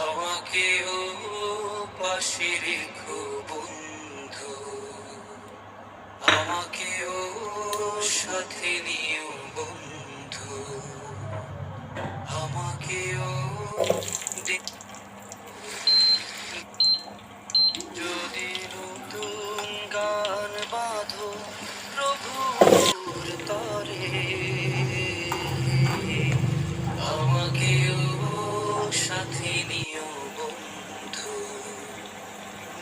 আমাকেও পাশে রেখো বন্ধু। সাথে নিও বন্ধু। আমাকেও আমাকেও সাথে বন্ধু।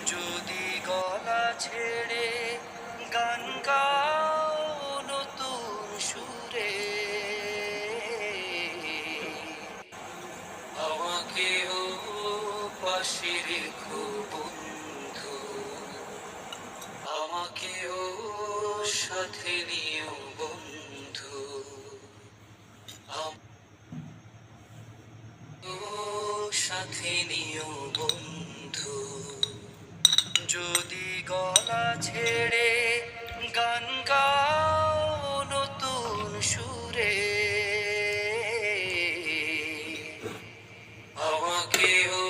যদি গলা ছেড়ে গান গাও সুরে। আমাকেও বন্ধু। আমাকেও সাথে নিও সাথে নিও বন্ধু। যদি গলা ছেড়ে গান গাও নতুন সুরে আমাকেও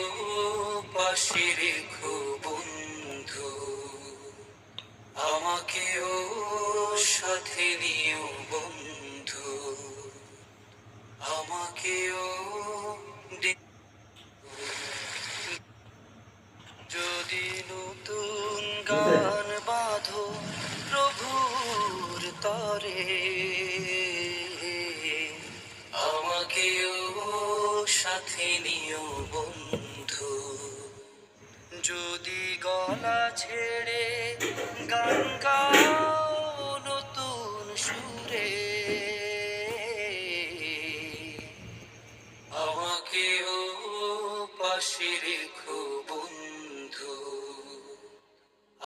পাশে রেখো বন্ধু আমাকেও সাথে নিও বন্ধু। গান বাঁধো প্রভুর তরে। আমাকেও সাথে নিও বন্ধু। যদি গলা ছেড়ে গান গাও নতুন সুরে। আমাকেও পাশে রেখো